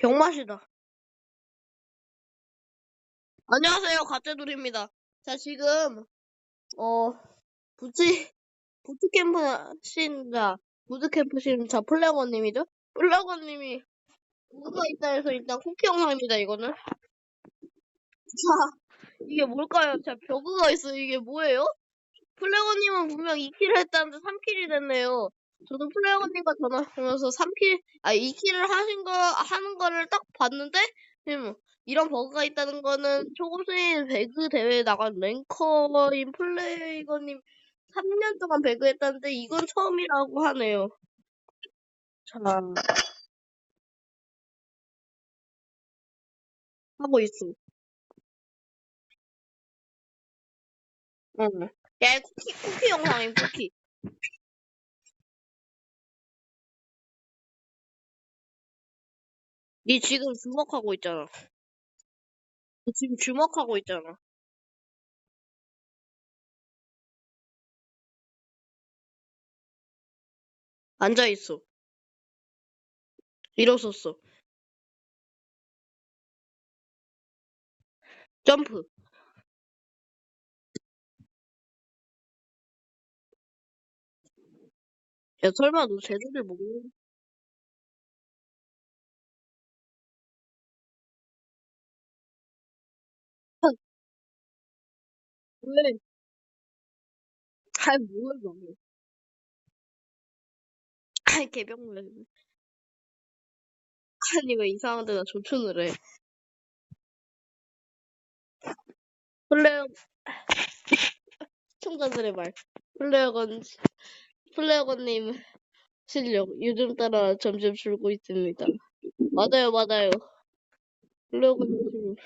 병맛이다. 안녕하세요, 가짜돌입니다. 자, 지금, 어, 부지, 부트캠프 신자, 부트캠프 신자 플래거님이죠? 플래거님이 뭐가 있다 해서 일단 쿠키 영상입니다, 이거는. 자, 이게 뭘까요? 자, 벼그가 있어. 이게 뭐예요? 플래거님은 분명 2킬을 했다는데 3킬이 됐네요. 저도 플래거님과 전화하면서 3킬, 아, 2킬을 하신 거, 하는 거를 딱 봤는데, 음, 이런 버그가 있다는 거는 초고수인 배그 대회에 나간 랭커인 플레이거님 3년 동안 배그 했다는데, 이건 처음이라고 하네요. 자, 하고 있어. 응. 야, 이 쿠키, 쿠키 영상임, 쿠키. 니 지금 주먹하고 있잖아. 니 지금 주먹하고 있잖아. 앉아있어. 일어섰어. 점프. 야, 설마 너 제주를 먹는, 왜? 아이, 뭐야, 너. 아이, 개병물. 아니, 왜 이상한 데다 조춘을 해. 플레어, 시청자들의 말. 플레어건, 플레어건님 실력, 요즘 따라 점점 줄고 있습니다. 맞아요, 맞아요. 플레어건님 실력.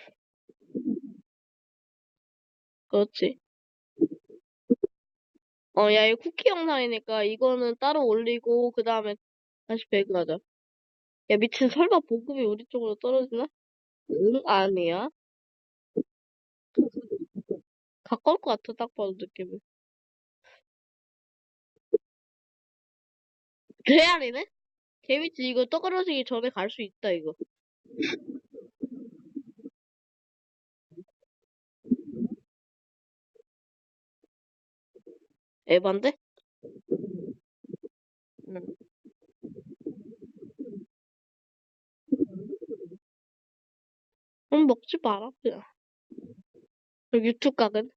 그렇지. 어, 야, 이 쿠키 영상이니까 이거는 따로 올리고, 그 다음에 다시 배그하자. 야, 미친 설마 보급이 우리 쪽으로 떨어지나? 응, 아니야. 가까울 것 같아, 딱 봐도 느낌이. 레알이네? 재밌지, 이거 떨어지기 전에 갈 수 있다, 이거. 에반데? 응. 응, 먹지 마라, 그냥. 유튜브 각은?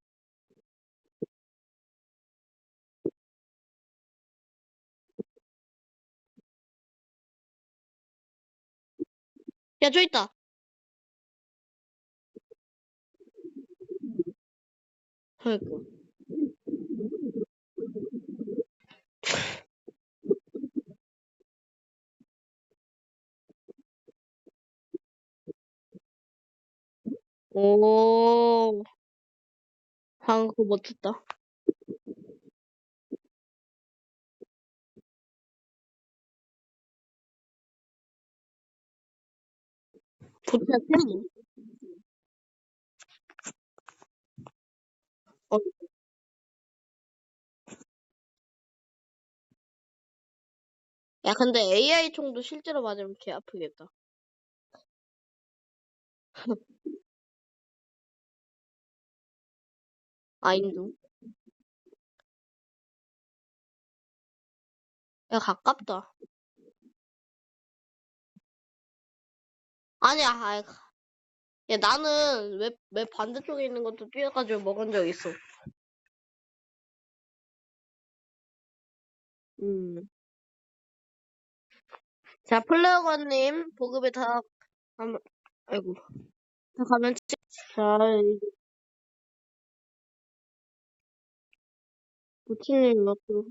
야, 저 있다. 그니까. 오, 방금 그거 멋졌다. 부채 템 어, 야, 근데 AI 총도 실제로 맞으면 개 아프겠다. 아 인도. 야, 가깝다. 아니야, 아이, 야, 나는 왜, 왜 반대쪽에 있는 것도 뛰어가지고 먹은 적 있어. 음. 자, 플레어건님, 보급에 다, 가면, 아이고, 다 가면, 치- 자, 부치님 옆으로.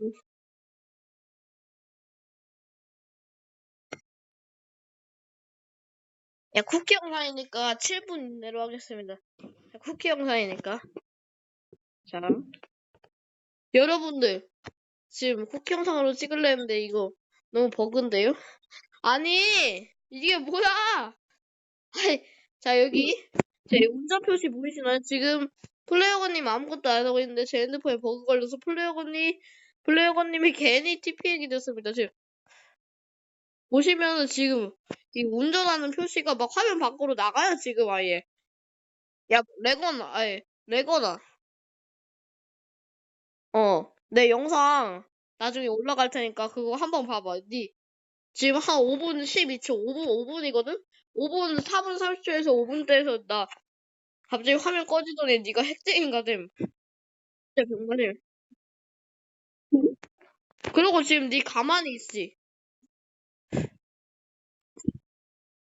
야, 쿠키 영상이니까 7분 내로 하겠습니다. 자, 쿠키 영상이니까. 자, 여러분들, 지금 쿠키 영상으로 찍을래 했는데 이거 너무 버그인데요? 아니, 이게 뭐야? 자, 여기, 제 운전 표시 보이시나요? 지금 플레이어건님 아무것도 안 하고 있는데 제 핸드폰에 버그 걸려서 플레이어건님, 플레이어건님이 괜히 TPN이 됐습니다. 지금 보시면은 지금 이 운전하는 표시가 막 화면 밖으로 나가요, 지금 아예. 야, 레거나, 아예, 레거나. 어, 내 영상 나중에 올라갈 테니까 그거 한번 봐봐. 니 지금 한 5분 12초, 5분, 5분이거든? 5분 4분 30초에서 5분대에서 나 갑자기 화면 꺼지더니 네가 핵쟁인가 됨. 진짜 병만해. 그리고 지금 네 가만히 있지.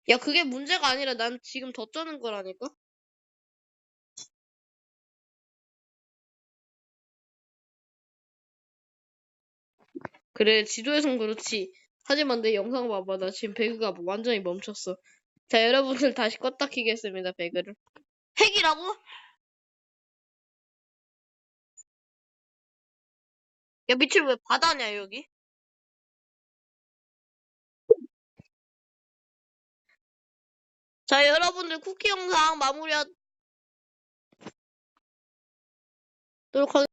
야, 그게 문제가 아니라 난 지금 더 쩌는 거라니까? 그래, 지도에선 그렇지. 하지만 내 영상 봐봐. 나 지금 배그가 완전히 멈췄어. 자, 여러분들 다시 껐다 키겠습니다, 배그를. 핵이라고? 야, 미칠 왜 바다냐, 여기? 자, 여러분들 쿠키 영상 마무리하도록 하겠습니다.